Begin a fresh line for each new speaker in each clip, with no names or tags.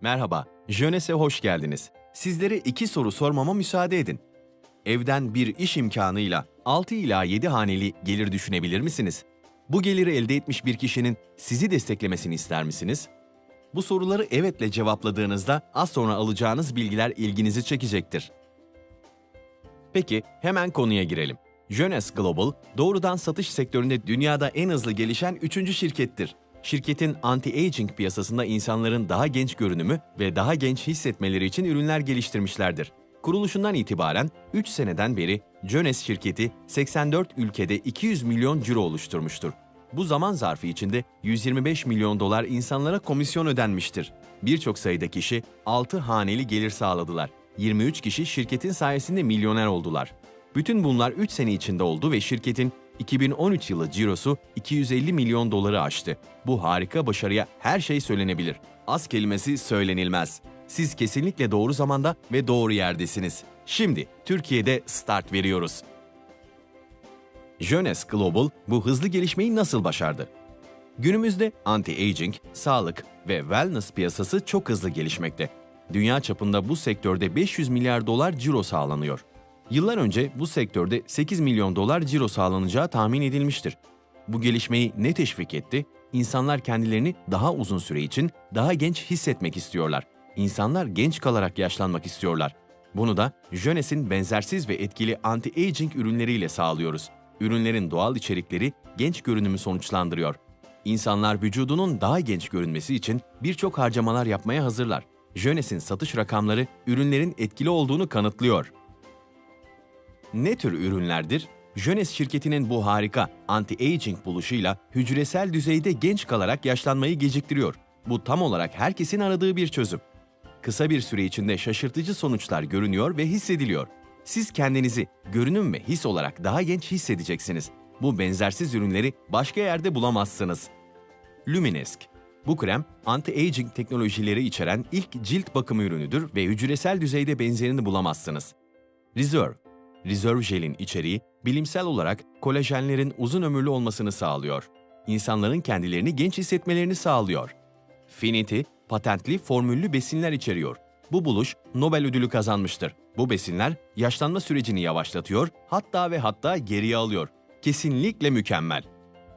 Merhaba, Jönes'e hoş geldiniz. Sizlere iki soru sormama müsaade edin. Evden bir iş imkanıyla 6 ila 7 haneli gelir düşünebilir misiniz? Bu geliri elde etmiş bir kişinin sizi desteklemesini ister misiniz? Bu soruları evetle cevapladığınızda az sonra alacağınız bilgiler ilginizi çekecektir. Peki hemen konuya girelim. Jönes Global, doğrudan satış sektöründe dünyada en hızlı gelişen üçüncü şirkettir. Şirketin anti-aging piyasasında insanların daha genç görünümü ve daha genç hissetmeleri için ürünler geliştirmişlerdir. Kuruluşundan itibaren 3 seneden beri Jönes şirketi 84 ülkede 200 milyon ciro oluşturmuştur. Bu zaman zarfı içinde 125 milyon dolar insanlara komisyon ödenmiştir. Birçok sayıda kişi 6 haneli gelir sağladılar. 23 kişi şirketin sayesinde milyoner oldular. Bütün bunlar 3 sene içinde oldu ve şirketin 2013 yılı cirosu 250 milyon doları aştı. Bu harika başarıya her şey söylenebilir. Az kelimesi söylenilmez. Siz kesinlikle doğru zamanda ve doğru yerdesiniz. Şimdi Türkiye'de start veriyoruz. Jönes Global bu hızlı gelişmeyi nasıl başardı? Günümüzde anti-aging, sağlık ve wellness piyasası çok hızlı gelişmekte. Dünya çapında bu sektörde 500 milyar dolar ciro sağlanıyor. Yıllar önce bu sektörde 8 milyon dolar ciro sağlanacağı tahmin edilmiştir. Bu gelişmeyi ne teşvik etti? İnsanlar kendilerini daha uzun süre için daha genç hissetmek istiyorlar. İnsanlar genç kalarak yaşlanmak istiyorlar. Bunu da Jönes'in benzersiz ve etkili anti-aging ürünleriyle sağlıyoruz. Ürünlerin doğal içerikleri genç görünümü sonuçlandırıyor. İnsanlar vücudunun daha genç görünmesi için birçok harcamalar yapmaya hazırlar. Jönes'in satış rakamları ürünlerin etkili olduğunu kanıtlıyor. Ne tür ürünlerdir? Jönes şirketinin bu harika anti-aging buluşuyla hücresel düzeyde genç kalarak yaşlanmayı geciktiriyor. Bu tam olarak herkesin aradığı bir çözüm. Kısa bir süre içinde şaşırtıcı sonuçlar görünüyor ve hissediliyor. Siz kendinizi görünüm ve his olarak daha genç hissedeceksiniz. Bu benzersiz ürünleri başka yerde bulamazsınız. Luminesk bu krem, anti-aging teknolojileri içeren ilk cilt bakımı ürünüdür ve hücresel düzeyde benzerini bulamazsınız. Reserve Reserve jelin içeriği bilimsel olarak kolajenlerin uzun ömürlü olmasını sağlıyor. İnsanların kendilerini genç hissetmelerini sağlıyor. Finity, patentli formüllü besinler içeriyor. Bu buluş Nobel ödülü kazanmıştır. Bu besinler yaşlanma sürecini yavaşlatıyor, hatta ve hatta geriye alıyor. Kesinlikle mükemmel.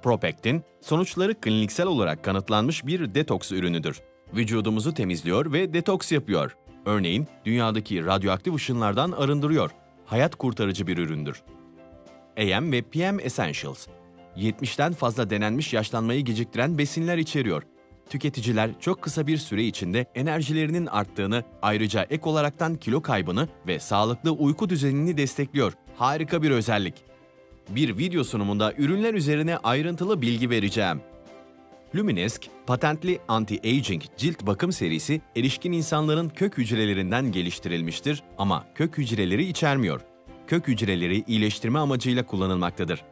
Propectin, sonuçları kliniksel olarak kanıtlanmış bir detoks ürünüdür. Vücudumuzu temizliyor ve detoks yapıyor. Örneğin dünyadaki radyoaktif ışınlardan arındırıyor. Hayat kurtarıcı bir üründür. AM ve PM Essentials 70'ten fazla denenmiş yaşlanmayı geciktiren besinler içeriyor. Tüketiciler çok kısa bir süre içinde enerjilerinin arttığını, ayrıca ek olaraktan kilo kaybını ve sağlıklı uyku düzenini destekliyor. Harika bir özellik. Bir video sunumunda ürünler üzerine ayrıntılı bilgi vereceğim. Luminesk, patentli anti-aging cilt bakım serisi erişkin insanların kök hücrelerinden geliştirilmiştir ama kök hücreleri içermiyor. Kök hücreleri iyileştirme amacıyla kullanılmaktadır.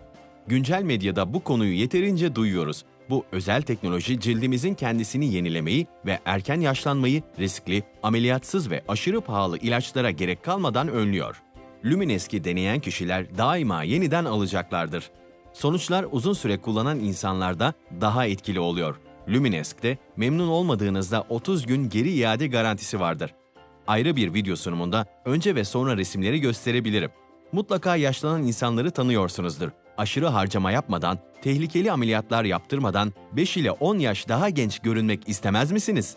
Güncel medyada bu konuyu yeterince duyuyoruz. Bu özel teknoloji cildimizin kendisini yenilemeyi ve erken yaşlanmayı riskli, ameliyatsız ve aşırı pahalı ilaçlara gerek kalmadan önlüyor. Luminesk'i deneyen kişiler daima yeniden alacaklardır. Sonuçlar uzun süre kullanan insanlarda daha etkili oluyor. Luminesk'te memnun olmadığınızda 30 gün geri iade garantisi vardır. Ayrı bir video sunumunda önce ve sonra resimleri gösterebilirim. Mutlaka yaşlanan insanları tanıyorsunuzdur. Aşırı harcama yapmadan, tehlikeli ameliyatlar yaptırmadan 5 ile 10 yaş daha genç görünmek istemez misiniz?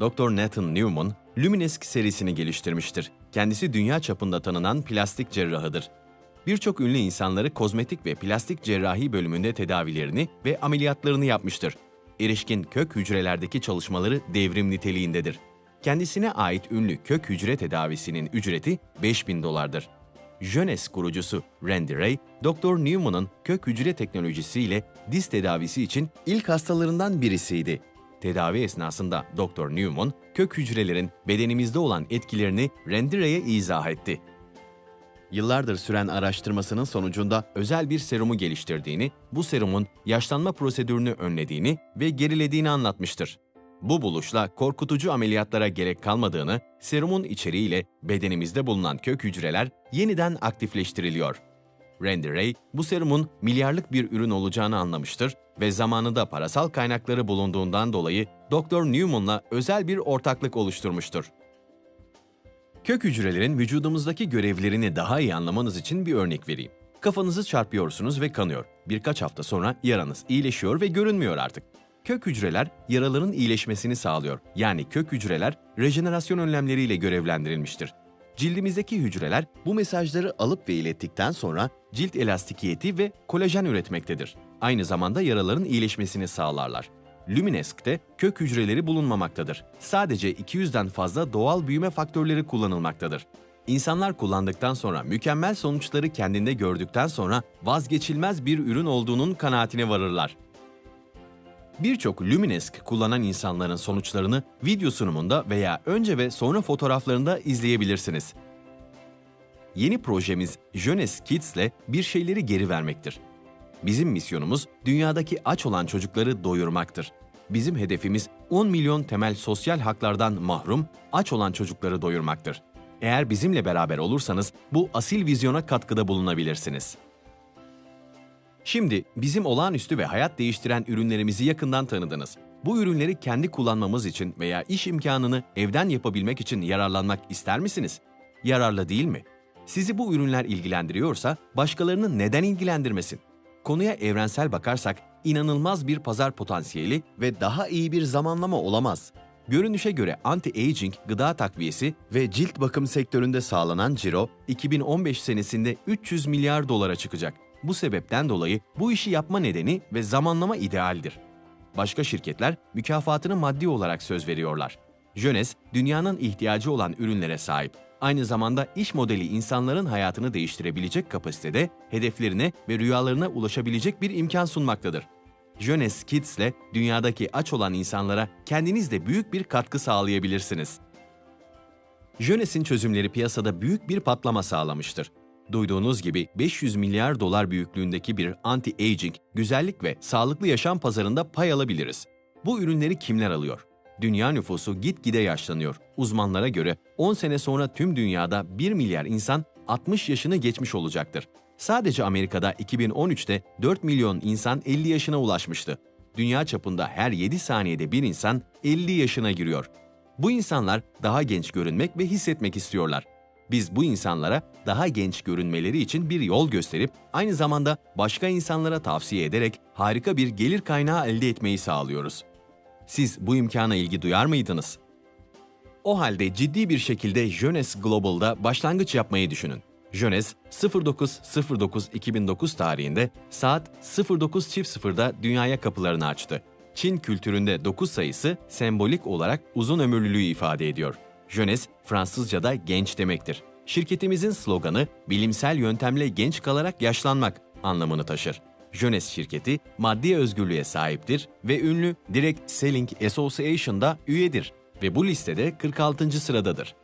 Dr. Nathan Newman, Luminesk serisini geliştirmiştir. Kendisi dünya çapında tanınan plastik cerrahıdır. Birçok ünlü insanları kozmetik ve plastik cerrahi bölümünde tedavilerini ve ameliyatlarını yapmıştır. Erişkin kök hücrelerdeki çalışmaları devrim niteliğindedir. Kendisine ait ünlü kök hücre tedavisinin ücreti 5000 dolardır. Jönes kurucusu Randy Ray, Dr. Newman'ın kök hücre teknolojisiyle diz tedavisi için ilk hastalarından birisiydi. Tedavi esnasında Dr. Newman, kök hücrelerin bedenimizde olan etkilerini Randy Ray'e izah etti. Yıllardır süren araştırmasının sonucunda özel bir serumu geliştirdiğini, bu serumun yaşlanma prosedürünü önlediğini ve gerilediğini anlatmıştır. Bu buluşla korkutucu ameliyatlara gerek kalmadığını, serumun içeriğiyle bedenimizde bulunan kök hücreler yeniden aktifleştiriliyor. Randy Ray, bu serumun milyarlık bir ürün olacağını anlamıştır ve zamanında parasal kaynakları bulunduğundan dolayı Dr. Newman'la özel bir ortaklık oluşturmuştur. Kök hücrelerin vücudumuzdaki görevlerini daha iyi anlamanız için bir örnek vereyim. Kafanızı çarpıyorsunuz ve kanıyor. Birkaç hafta sonra yaranız iyileşiyor ve görünmüyor artık. Kök hücreler yaraların iyileşmesini sağlıyor. Yani kök hücreler rejenerasyon önlemleriyle görevlendirilmiştir. Cildimizdeki hücreler bu mesajları alıp ve ilettikten sonra cilt elastikiyeti ve kolajen üretmektedir. Aynı zamanda yaraların iyileşmesini sağlarlar. Luminesk'te kök hücreleri bulunmamaktadır. Sadece 200'den fazla doğal büyüme faktörleri kullanılmaktadır. İnsanlar kullandıktan sonra mükemmel sonuçları kendinde gördükten sonra vazgeçilmez bir ürün olduğunun kanaatine varırlar. Birçok Luminesk kullanan insanların sonuçlarını video sunumunda veya önce ve sonra fotoğraflarında izleyebilirsiniz. Yeni projemiz Jeunesse Kids ile bir şeyleri geri vermektir. Bizim misyonumuz dünyadaki aç olan çocukları doyurmaktır. Bizim hedefimiz 10 milyon temel sosyal haklardan mahrum, aç olan çocukları doyurmaktır. Eğer bizimle beraber olursanız bu asil vizyona katkıda bulunabilirsiniz. Şimdi bizim olağanüstü ve hayat değiştiren ürünlerimizi yakından tanıdınız. Bu ürünleri kendi kullanmamız için veya iş imkanını evden yapabilmek için yararlanmak ister misiniz? Yararlı değil mi? Sizi bu ürünler ilgilendiriyorsa başkalarını neden ilgilendirmesin? Konuya evrensel bakarsak inanılmaz bir pazar potansiyeli ve daha iyi bir zamanlama olamaz. Görünüşe göre anti-aging gıda takviyesi ve cilt bakım sektöründe sağlanan ciro 2015 senesinde 300 milyar dolara çıkacak. Bu sebepten dolayı bu işi yapma nedeni ve zamanlama idealdir. Başka şirketler mükafatını maddi olarak söz veriyorlar. Jönes, dünyanın ihtiyacı olan ürünlere sahip. Aynı zamanda iş modeli insanların hayatını değiştirebilecek kapasitede hedeflerine ve rüyalarına ulaşabilecek bir imkan sunmaktadır. Jönes Kids ile dünyadaki aç olan insanlara kendiniz de büyük bir katkı sağlayabilirsiniz. Jönes'in çözümleri piyasada büyük bir patlama sağlamıştır. Duyduğunuz gibi 500 milyar dolar büyüklüğündeki bir anti-aging, güzellik ve sağlıklı yaşam pazarında pay alabiliriz. Bu ürünleri kimler alıyor? Dünya nüfusu gitgide yaşlanıyor. Uzmanlara göre 10 sene sonra tüm dünyada 1 milyar insan 60 yaşını geçmiş olacaktır. Sadece Amerika'da 2013'te 4 milyon insan 50 yaşına ulaşmıştı. Dünya çapında her 7 saniyede bir insan 50 yaşına giriyor. Bu insanlar daha genç görünmek ve hissetmek istiyorlar. Biz bu insanlara daha genç görünmeleri için bir yol gösterip aynı zamanda başka insanlara tavsiye ederek harika bir gelir kaynağı elde etmeyi sağlıyoruz. Siz bu imkana ilgi duyar mıydınız? O halde ciddi bir şekilde Jönes Global'da başlangıç yapmayı düşünün. Jönes 09.09.2009 tarihinde saat 09.00'da dünyaya kapılarını açtı. Çin kültüründe 9 sayısı sembolik olarak uzun ömürlülüğü ifade ediyor. Jönes Fransızca'da genç demektir. Şirketimizin sloganı bilimsel yöntemle genç kalarak yaşlanmak anlamını taşır. Jönes şirketi maddi özgürlüğe sahiptir ve ünlü Direct Selling Association'da üyedir ve bu listede 46. sıradadır.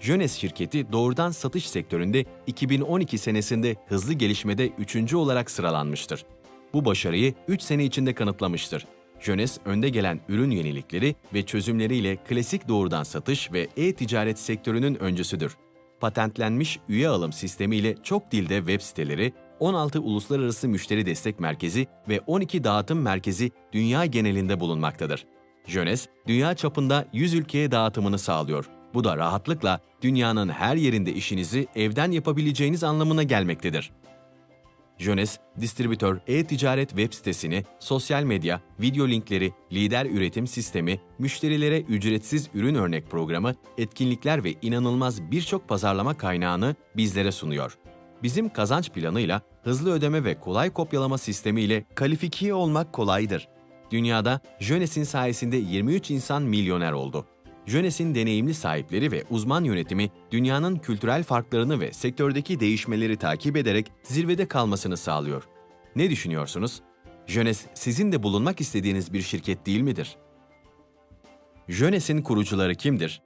Jönes şirketi doğrudan satış sektöründe 2012 senesinde hızlı gelişmede 3. olarak sıralanmıştır. Bu başarıyı 3 sene içinde kanıtlamıştır. Jönes önde gelen ürün yenilikleri ve çözümleriyle klasik doğrudan satış ve e-ticaret sektörünün öncüsüdür. Patentlenmiş üye alım sistemiyle çok dilde web siteleri, 16 uluslararası müşteri destek merkezi ve 12 dağıtım merkezi dünya genelinde bulunmaktadır. Jönes, dünya çapında 100 ülkeye dağıtımını sağlıyor. Bu da rahatlıkla dünyanın her yerinde işinizi evden yapabileceğiniz anlamına gelmektedir. Jönes, distribütör e-ticaret web sitesini, sosyal medya, video linkleri, lider üretim sistemi, müşterilere ücretsiz ürün örnek programı, etkinlikler ve inanılmaz birçok pazarlama kaynağını bizlere sunuyor. Bizim kazanç planıyla hızlı ödeme ve kolay kopyalama sistemiyle kalifikiye olmak kolaydır. Dünyada Jönes'in sayesinde 23 insan milyoner oldu. Jönes'in deneyimli sahipleri ve uzman yönetimi dünyanın kültürel farklarını ve sektördeki değişmeleri takip ederek zirvede kalmasını sağlıyor. Ne düşünüyorsunuz? Jönes sizin de bulunmak istediğiniz bir şirket değil midir? Jönes'in kurucuları kimdir?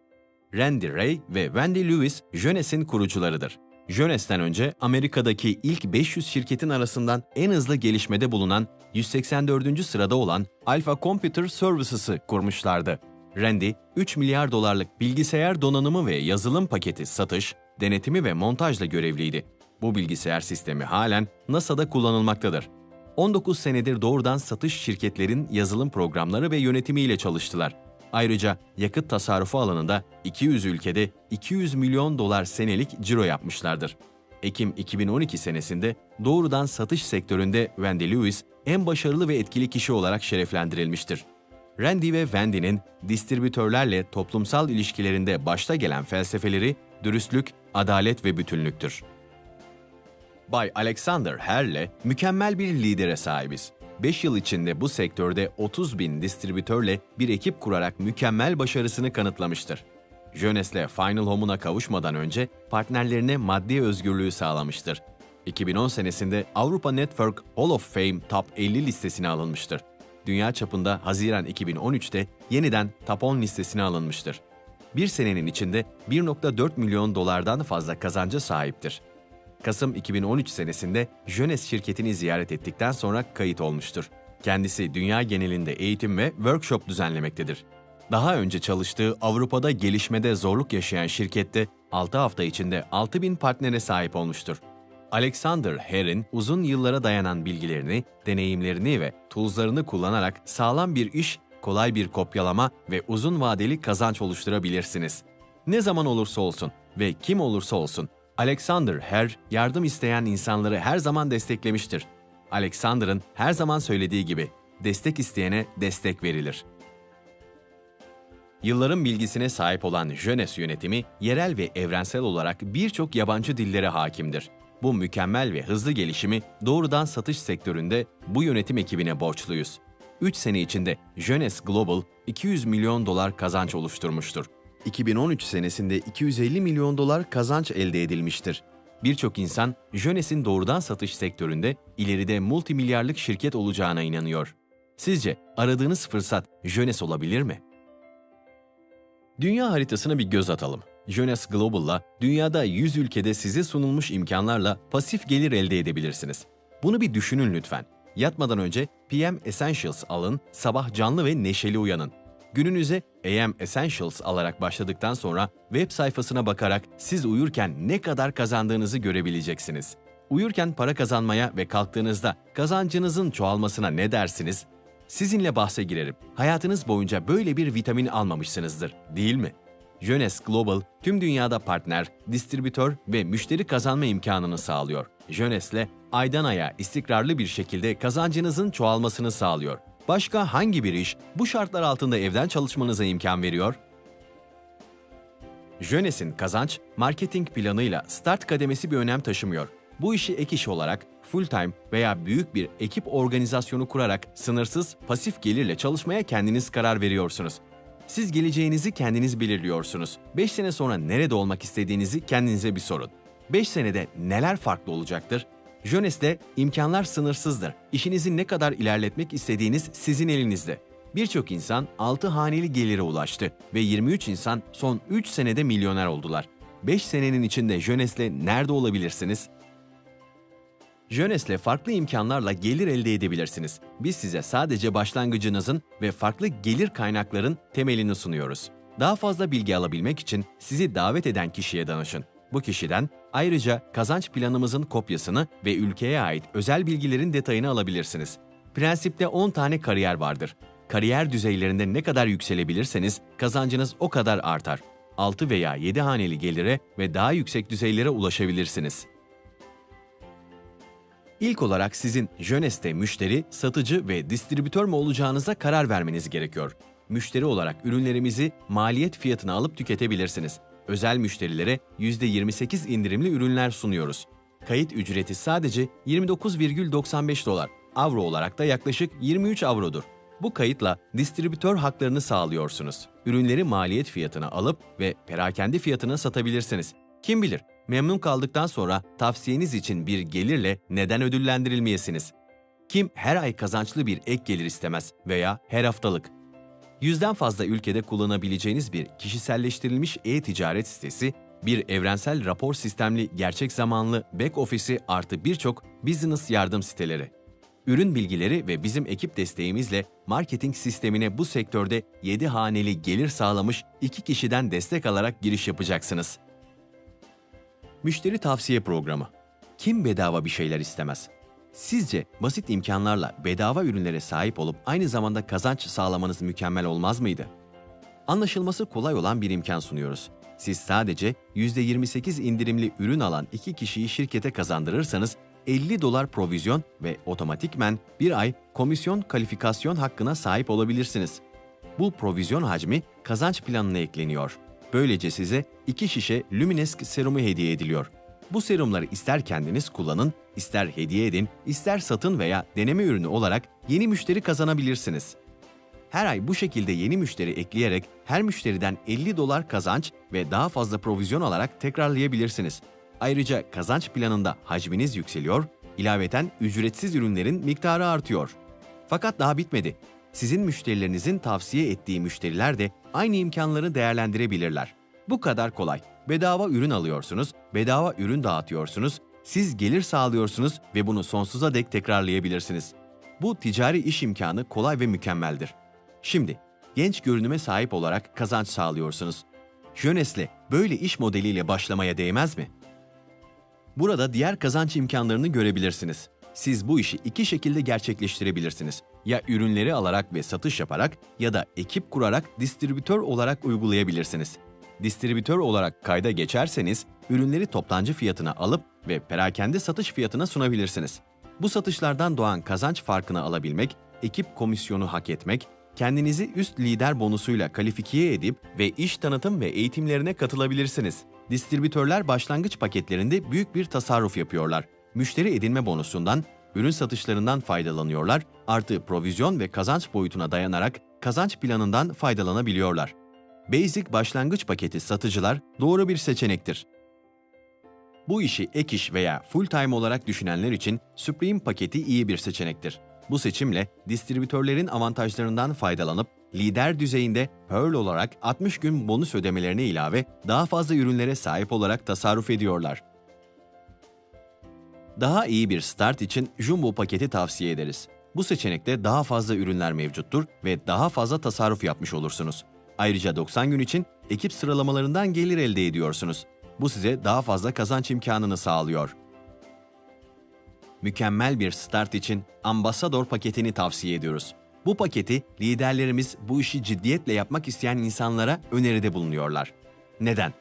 Randy Ray ve Wendy Lewis Jönes'in kurucularıdır. Jönes'ten önce Amerika'daki ilk 500 şirketin arasından en hızlı gelişmede bulunan 184. sırada olan Alpha Computer Services'ı kurmuşlardı. Randy, 3 milyar dolarlık bilgisayar donanımı ve yazılım paketi satış, denetimi ve montajla görevliydi. Bu bilgisayar sistemi halen NASA'da kullanılmaktadır. 19 senedir doğrudan satış şirketlerin yazılım programları ve yönetimiyle çalıştılar. Ayrıca yakıt tasarrufu alanında 200 ülkede 200 milyon dolar senelik ciro yapmışlardır. Ekim 2012 senesinde doğrudan satış sektöründe Wendy Lewis en başarılı ve etkili kişi olarak şereflendirilmiştir. Randy ve Wendy'nin distribütörlerle toplumsal ilişkilerinde başta gelen felsefeleri dürüstlük, adalet ve bütünlüktür. Bay Alexander Herr'le mükemmel bir lidere sahibiz. 5 yıl içinde bu sektörde 30 bin distribütörle bir ekip kurarak mükemmel başarısını kanıtlamıştır. Jones'le Final Home'una kavuşmadan önce partnerlerine maddi özgürlüğü sağlamıştır. 2010 senesinde Avrupa Network Hall of Fame Top 50 listesine alınmıştır. Dünya çapında Haziran 2013'te yeniden Top 10 listesine alınmıştır. Bir senenin içinde 1.4 milyon dolardan fazla kazanca sahiptir. Kasım 2013 senesinde Jönes şirketini ziyaret ettikten sonra kayıt olmuştur. Kendisi dünya genelinde eğitim ve workshop düzenlemektedir. Daha önce çalıştığı Avrupa'da gelişmede zorluk yaşayan şirkette 6 hafta içinde 6000 partnere sahip olmuştur. Alexander Herr'in uzun yıllara dayanan bilgilerini, deneyimlerini ve tools'larını kullanarak sağlam bir iş, kolay bir kopyalama ve uzun vadeli kazanç oluşturabilirsiniz. Ne zaman olursa olsun ve kim olursa olsun Alexander Herr yardım isteyen insanları her zaman desteklemiştir. Alexander'ın her zaman söylediği gibi destek isteyene destek verilir. Yılların bilgisine sahip olan Jönes yönetimi yerel ve evrensel olarak birçok yabancı dillere hakimdir. Bu mükemmel ve hızlı gelişimi doğrudan satış sektöründe bu yönetim ekibine borçluyuz. 3 sene içinde Jönes Global 200 milyon dolar kazanç oluşturmuştur. 2013 senesinde 250 milyon dolar kazanç elde edilmiştir. Birçok insan Jönes'in doğrudan satış sektöründe ileride multimilyarlık şirket olacağına inanıyor. Sizce aradığınız fırsat Jönes olabilir mi? Dünya haritasına bir göz atalım. Jonas Global'la dünyada 100 ülkede size sunulmuş imkanlarla pasif gelir elde edebilirsiniz. Bunu bir düşünün lütfen. Yatmadan önce PM Essentials alın, sabah canlı ve neşeli uyanın. Gününüze AM Essentials alarak başladıktan sonra web sayfasına bakarak siz uyurken ne kadar kazandığınızı görebileceksiniz. Uyurken para kazanmaya ve kalktığınızda kazancınızın çoğalmasına ne dersiniz? Sizinle bahse girerim. Hayatınız boyunca böyle bir vitamin almamışsınızdır, değil mi? Jönes Global tüm dünyada partner, distribütör ve müşteri kazanma imkanını sağlıyor. Jönes'le aydan aya istikrarlı bir şekilde kazancınızın çoğalmasını sağlıyor. Başka hangi bir iş bu şartlar altında evden çalışmanıza imkan veriyor? Jönes'in kazanç, marketing planıyla start kademesi bir önem taşımıyor. Bu işi ek iş olarak full time veya büyük bir ekip organizasyonu kurarak sınırsız pasif gelirle çalışmaya kendiniz karar veriyorsunuz. Siz geleceğinizi kendiniz belirliyorsunuz. 5 sene sonra nerede olmak istediğinizi kendinize bir sorun. 5 senede neler farklı olacaktır? Jönes'te imkanlar sınırsızdır. İşinizi ne kadar ilerletmek istediğiniz sizin elinizde. Birçok insan 6 haneli gelire ulaştı ve 23 insan son 3 senede milyoner oldular. 5 senenin içinde Jönes'le nerede olabilirsiniz? Jönes'le farklı imkanlarla gelir elde edebilirsiniz. Biz size sadece başlangıcınızın ve farklı gelir kaynakların temelini sunuyoruz. Daha fazla bilgi alabilmek için sizi davet eden kişiye danışın. Bu kişiden ayrıca kazanç planımızın kopyasını ve ülkeye ait özel bilgilerin detayını alabilirsiniz. Prensipte 10 tane kariyer vardır. Kariyer düzeylerinde ne kadar yükselebilirseniz kazancınız o kadar artar. 6 veya 7 haneli gelire ve daha yüksek düzeylere ulaşabilirsiniz. İlk olarak sizin Jönes'te müşteri, satıcı ve distribütör mü olacağınıza karar vermeniz gerekiyor. Müşteri olarak ürünlerimizi maliyet fiyatına alıp tüketebilirsiniz. Özel müşterilere %28 indirimli ürünler sunuyoruz. Kayıt ücreti sadece 29,95 dolar. Avro olarak da yaklaşık 23 avrodur. Bu kayıtla distribütör haklarını sağlıyorsunuz. Ürünleri maliyet fiyatına alıp ve perakende fiyatına satabilirsiniz. Kim bilir Memnun kaldıktan sonra tavsiyeniz için bir gelirle neden ödüllendirilmeyesiniz? Kim her ay kazançlı bir ek gelir istemez veya her haftalık? Yüzden fazla ülkede kullanabileceğiniz bir kişiselleştirilmiş e-ticaret sitesi, bir evrensel rapor sistemli gerçek zamanlı back ofisi artı birçok business yardım siteleri. Ürün bilgileri ve bizim ekip desteğimizle marketing sistemine bu sektörde 7 haneli gelir sağlamış iki kişiden destek alarak giriş yapacaksınız. Müşteri Tavsiye Programı Kim bedava bir şeyler istemez? Sizce basit imkanlarla bedava ürünlere sahip olup aynı zamanda kazanç sağlamanız mükemmel olmaz mıydı? Anlaşılması kolay olan bir imkan sunuyoruz. Siz sadece %28 indirimli ürün alan iki kişiyi şirkete kazandırırsanız 50 dolar provizyon ve otomatikmen bir ay komisyon kalifikasyon hakkına sahip olabilirsiniz. Bu provizyon hacmi kazanç planına ekleniyor. Böylece size iki şişe Luminesk serumu hediye ediliyor. Bu serumları ister kendiniz kullanın, ister hediye edin, ister satın veya deneme ürünü olarak yeni müşteri kazanabilirsiniz. Her ay bu şekilde yeni müşteri ekleyerek her müşteriden 50 dolar kazanç ve daha fazla provizyon alarak tekrarlayabilirsiniz. Ayrıca kazanç planında hacminiz yükseliyor, ilaveten ücretsiz ürünlerin miktarı artıyor. Fakat daha bitmedi. Sizin müşterilerinizin tavsiye ettiği müşteriler de aynı imkanları değerlendirebilirler. Bu kadar kolay. Bedava ürün alıyorsunuz, bedava ürün dağıtıyorsunuz, siz gelir sağlıyorsunuz ve bunu sonsuza dek tekrarlayabilirsiniz. Bu ticari iş imkanı kolay ve mükemmeldir. Şimdi genç görünüme sahip olarak kazanç sağlıyorsunuz. Jönes'le böyle iş modeliyle başlamaya değmez mi? Burada diğer kazanç imkanlarını görebilirsiniz. Siz bu işi iki şekilde gerçekleştirebilirsiniz. Ya ürünleri alarak ve satış yaparak ya da ekip kurarak distribütör olarak uygulayabilirsiniz. Distribütör olarak kayda geçerseniz ürünleri toptancı fiyatına alıp ve perakende satış fiyatına sunabilirsiniz. Bu satışlardan doğan kazanç farkını alabilmek, ekip komisyonu hak etmek, kendinizi üst lider bonusuyla kalifikiye edip ve iş tanıtım ve eğitimlerine katılabilirsiniz. Distribütörler başlangıç paketlerinde büyük bir tasarruf yapıyorlar. Müşteri edinme bonusundan, ürün satışlarından faydalanıyorlar, artı provizyon ve kazanç boyutuna dayanarak kazanç planından faydalanabiliyorlar. Basic başlangıç paketi satıcılar doğru bir seçenektir. Bu işi ek iş veya full time olarak düşünenler için Supreme paketi iyi bir seçenektir. Bu seçimle distribütörlerin avantajlarından faydalanıp lider düzeyinde Pearl olarak 60 gün bonus ödemelerine ilave daha fazla ürünlere sahip olarak tasarruf ediyorlar. Daha iyi bir start için Jumbo paketi tavsiye ederiz. Bu seçenekte daha fazla ürünler mevcuttur ve daha fazla tasarruf yapmış olursunuz. Ayrıca 90 gün için ekip sıralamalarından gelir elde ediyorsunuz. Bu size daha fazla kazanç imkanını sağlıyor. Mükemmel bir start için Ambassador paketini tavsiye ediyoruz. Bu paketi liderlerimiz bu işi ciddiyetle yapmak isteyen insanlara öneride bulunuyorlar. Neden?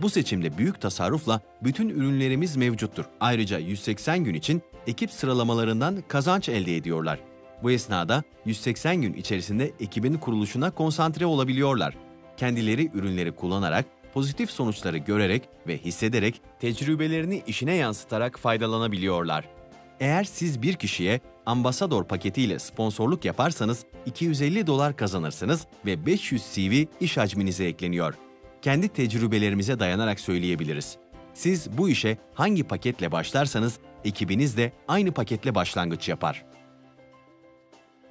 Bu seçimde büyük tasarrufla bütün ürünlerimiz mevcuttur. Ayrıca 180 gün için ekip sıralamalarından kazanç elde ediyorlar. Bu esnada 180 gün içerisinde ekibin kuruluşuna konsantre olabiliyorlar. Kendileri ürünleri kullanarak, pozitif sonuçları görerek ve hissederek tecrübelerini işine yansıtarak faydalanabiliyorlar. Eğer siz bir kişiye ambasador paketiyle sponsorluk yaparsanız 250 dolar kazanırsınız ve 500 CV iş hacminize ekleniyor. Kendi tecrübelerimize dayanarak söyleyebiliriz. Siz bu işe hangi paketle başlarsanız ekibiniz de aynı paketle başlangıç yapar.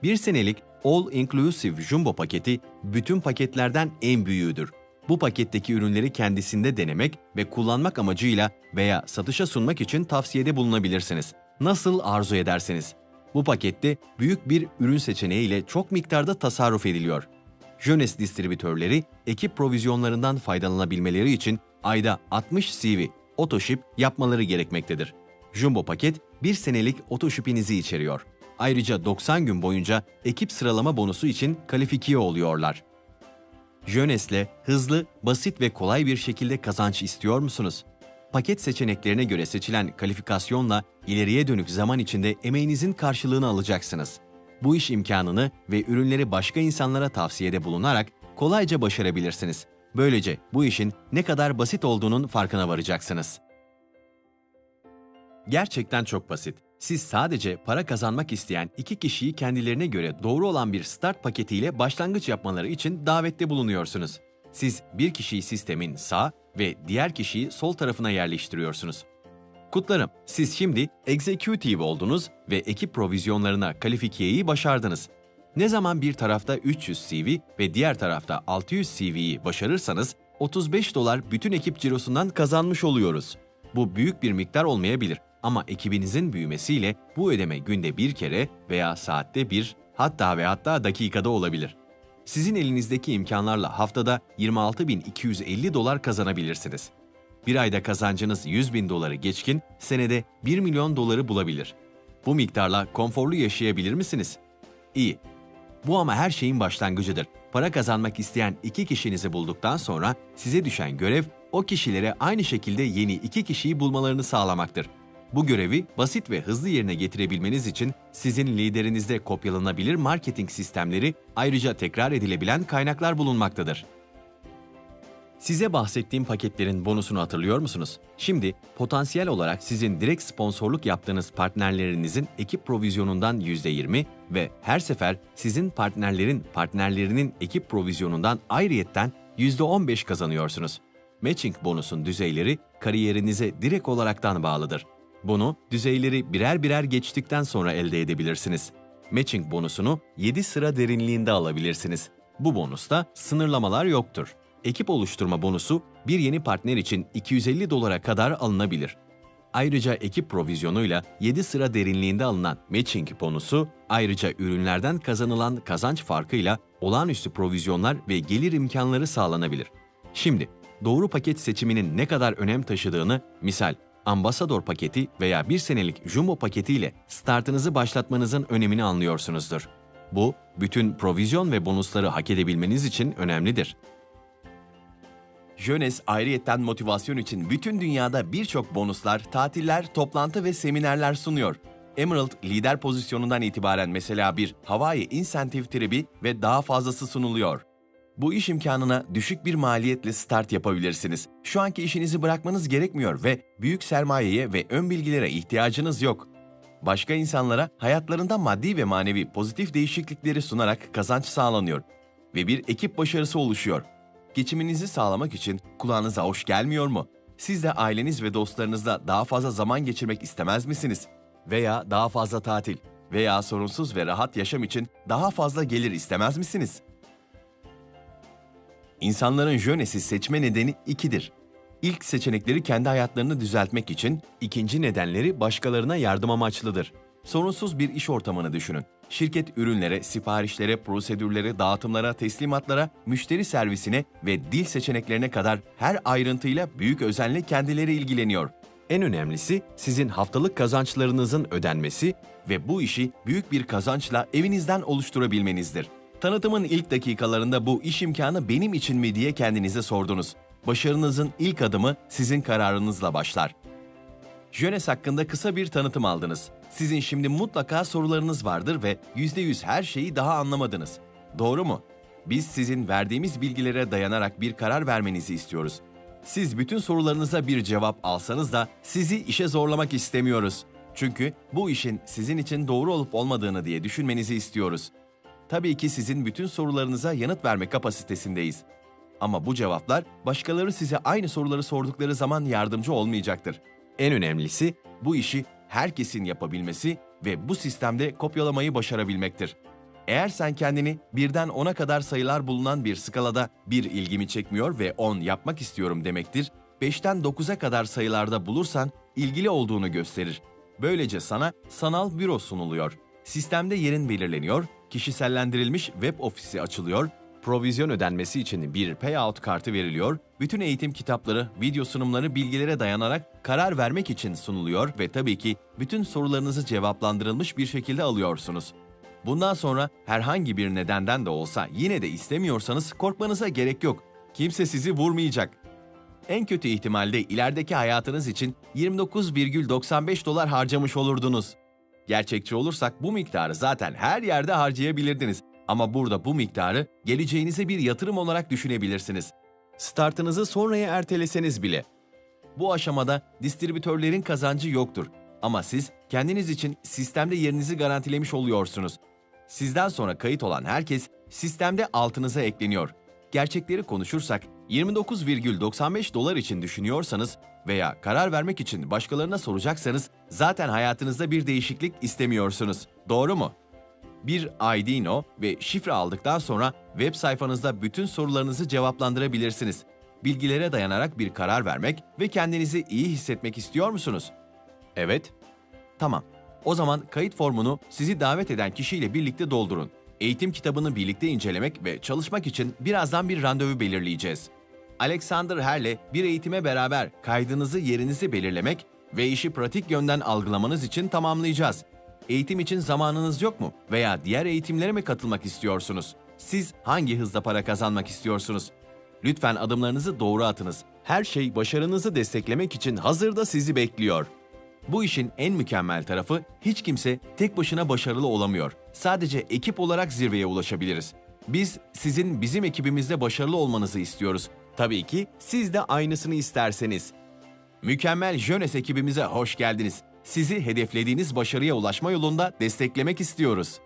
Bir senelik All Inclusive Jumbo paketi bütün paketlerden en büyüğüdür. Bu paketteki ürünleri kendisinde denemek ve kullanmak amacıyla veya satışa sunmak için tavsiyede bulunabilirsiniz. Nasıl arzu ederseniz. Bu pakette büyük bir ürün seçeneği ile çok miktarda tasarruf ediliyor. Jönes distribütörleri ekip provizyonlarından faydalanabilmeleri için ayda 60 CV otoship yapmaları gerekmektedir. Jumbo paket bir senelik otoshipinizi içeriyor. Ayrıca 90 gün boyunca ekip sıralama bonusu için kalifikiye oluyorlar. Jönes'le hızlı, basit ve kolay bir şekilde kazanç istiyor musunuz? Paket seçeneklerine göre seçilen kalifikasyonla ileriye dönük zaman içinde emeğinizin karşılığını alacaksınız. Bu iş imkanını ve ürünleri başka insanlara tavsiyede bulunarak kolayca başarabilirsiniz. Böylece bu işin ne kadar basit olduğunun farkına varacaksınız. Gerçekten çok basit. Siz sadece para kazanmak isteyen iki kişiyi kendilerine göre doğru olan bir start paketiyle başlangıç yapmaları için davette bulunuyorsunuz. Siz bir kişiyi sistemin sağ ve diğer kişiyi sol tarafına yerleştiriyorsunuz. Kutlarım, siz şimdi executive oldunuz ve ekip provizyonlarına kalifikiyeyi başardınız. Ne zaman bir tarafta 300 CV ve diğer tarafta 600 CV'yi başarırsanız 35 dolar bütün ekip cirosundan kazanmış oluyoruz. Bu büyük bir miktar olmayabilir ama ekibinizin büyümesiyle bu ödeme günde bir kere veya saatte bir hatta ve hatta dakikada olabilir. Sizin elinizdeki imkanlarla haftada 26.250 dolar kazanabilirsiniz. Bir ayda kazancınız 100 bin doları geçkin, senede 1 milyon doları bulabilir. Bu miktarla konforlu yaşayabilir misiniz? İyi. Bu ama her şeyin başlangıcıdır. Para kazanmak isteyen iki kişinizi bulduktan sonra size düşen görev o kişilere aynı şekilde yeni iki kişiyi bulmalarını sağlamaktır. Bu görevi basit ve hızlı yerine getirebilmeniz için sizin liderinizde kopyalanabilir marketing sistemleri ayrıca tekrar edilebilen kaynaklar bulunmaktadır. Size bahsettiğim paketlerin bonusunu hatırlıyor musunuz? Şimdi potansiyel olarak sizin direkt sponsorluk yaptığınız partnerlerinizin ekip provizyonundan %20 ve her sefer sizin partnerlerin partnerlerinin ekip provizyonundan ayrıyetten %15 kazanıyorsunuz. Matching bonusun düzeyleri kariyerinize direkt olaraktan bağlıdır. Bunu düzeyleri birer birer geçtikten sonra elde edebilirsiniz. Matching bonusunu 7 sıra derinliğinde alabilirsiniz. Bu bonusta sınırlamalar yoktur. Ekip oluşturma bonusu bir yeni partner için 250 dolara kadar alınabilir. Ayrıca ekip provizyonuyla 7 sıra derinliğinde alınan matching bonusu, ayrıca ürünlerden kazanılan kazanç farkıyla olağanüstü provizyonlar ve gelir imkanları sağlanabilir. Şimdi doğru paket seçiminin ne kadar önem taşıdığını misal ambasador paketi veya bir senelik jumbo paketi ile startınızı başlatmanızın önemini anlıyorsunuzdur. Bu, bütün provizyon ve bonusları hak edebilmeniz için önemlidir.
Jönes ayrıyetten motivasyon için bütün dünyada birçok bonuslar, tatiller, toplantı ve seminerler sunuyor. Emerald lider pozisyonundan itibaren mesela bir Hawaii Incentive tribi ve daha fazlası sunuluyor. Bu iş imkanına düşük bir maliyetle start yapabilirsiniz. Şu anki işinizi bırakmanız gerekmiyor ve büyük sermayeye ve ön bilgilere ihtiyacınız yok. Başka insanlara hayatlarında maddi ve manevi pozitif değişiklikleri sunarak kazanç sağlanıyor ve bir ekip başarısı oluşuyor. Geçiminizi sağlamak için kulağınıza hoş gelmiyor mu? Siz de aileniz ve dostlarınızla daha fazla zaman geçirmek istemez misiniz? Veya daha fazla tatil veya sorunsuz ve rahat yaşam için daha fazla gelir istemez misiniz? İnsanların jönesi seçme nedeni ikidir. İlk seçenekleri kendi hayatlarını düzeltmek için, ikinci nedenleri başkalarına yardım amaçlıdır. Sorunsuz bir iş ortamını düşünün. Şirket ürünlere, siparişlere, prosedürlere, dağıtımlara, teslimatlara, müşteri servisine ve dil seçeneklerine kadar her ayrıntıyla büyük özenle kendileri ilgileniyor.
En önemlisi sizin haftalık kazançlarınızın ödenmesi ve bu işi büyük bir kazançla evinizden oluşturabilmenizdir.
Tanıtımın ilk dakikalarında bu iş imkanı benim için mi diye kendinize sordunuz. Başarınızın ilk adımı sizin kararınızla başlar. Jönes hakkında kısa bir tanıtım aldınız. Sizin şimdi mutlaka sorularınız vardır ve %100 her şeyi daha anlamadınız. Doğru mu? Biz sizin verdiğimiz bilgilere dayanarak bir karar vermenizi istiyoruz. Siz bütün sorularınıza bir cevap alsanız da sizi işe zorlamak istemiyoruz. Çünkü bu işin sizin için doğru olup olmadığını diye düşünmenizi istiyoruz. Tabii ki sizin bütün sorularınıza yanıt verme kapasitesindeyiz. Ama bu cevaplar başkaları size aynı soruları sordukları zaman yardımcı olmayacaktır. En önemlisi bu işi herkesin yapabilmesi ve bu sistemde kopyalamayı başarabilmektir. Eğer sen kendini birden 10'a kadar sayılar bulunan bir skalada bir ilgimi çekmiyor ve 10 yapmak istiyorum demektir. 5'ten 9'a kadar sayılarda bulursan ilgili olduğunu gösterir. Böylece sana sanal büro sunuluyor. Sistemde yerin belirleniyor, kişisellendirilmiş web ofisi açılıyor, provizyon ödenmesi için bir payout kartı veriliyor, bütün eğitim kitapları, video sunumları bilgilere dayanarak karar vermek için sunuluyor ve tabii ki bütün sorularınızı cevaplandırılmış bir şekilde alıyorsunuz. Bundan sonra herhangi bir nedenden de olsa yine de istemiyorsanız korkmanıza gerek yok. Kimse sizi vurmayacak. En kötü ihtimalde ilerideki hayatınız için 29,95 dolar harcamış olurdunuz. Gerçekçi olursak bu miktarı zaten her yerde harcayabilirdiniz ama burada bu miktarı geleceğinize bir yatırım olarak düşünebilirsiniz. Startınızı sonraya erteleseniz bile. Bu aşamada distribütörlerin kazancı yoktur ama siz kendiniz için sistemde yerinizi garantilemiş oluyorsunuz. Sizden sonra kayıt olan herkes sistemde altınıza ekleniyor. Gerçekleri konuşursak 29,95 dolar için düşünüyorsanız veya karar vermek için başkalarına soracaksanız zaten hayatınızda bir değişiklik istemiyorsunuz. Doğru mu? Bir ID'no ve şifre aldıktan sonra web sayfanızda bütün sorularınızı cevaplandırabilirsiniz. Bilgilere dayanarak bir karar vermek ve kendinizi iyi hissetmek istiyor musunuz? Evet. Tamam. O zaman kayıt formunu sizi davet eden kişiyle birlikte doldurun. Eğitim kitabını birlikte incelemek ve çalışmak için birazdan bir randevu belirleyeceğiz. Alexander Her'le bir eğitime beraber kaydınızı yerinizi belirlemek ve işi pratik yönden algılamanız için tamamlayacağız. Eğitim için zamanınız yok mu? Veya diğer eğitimlere mi katılmak istiyorsunuz? Siz hangi hızda para kazanmak istiyorsunuz? Lütfen adımlarınızı doğru atınız.
Her şey başarınızı desteklemek için hazırda sizi bekliyor.
Bu işin en mükemmel tarafı hiç kimse tek başına başarılı olamıyor. Sadece ekip olarak zirveye ulaşabiliriz. Biz sizin bizim ekibimizde başarılı olmanızı istiyoruz.
Tabii ki siz de aynısını isterseniz.
Mükemmel Jönes ekibimize hoş geldiniz. Sizi hedeflediğiniz başarıya ulaşma yolunda desteklemek istiyoruz.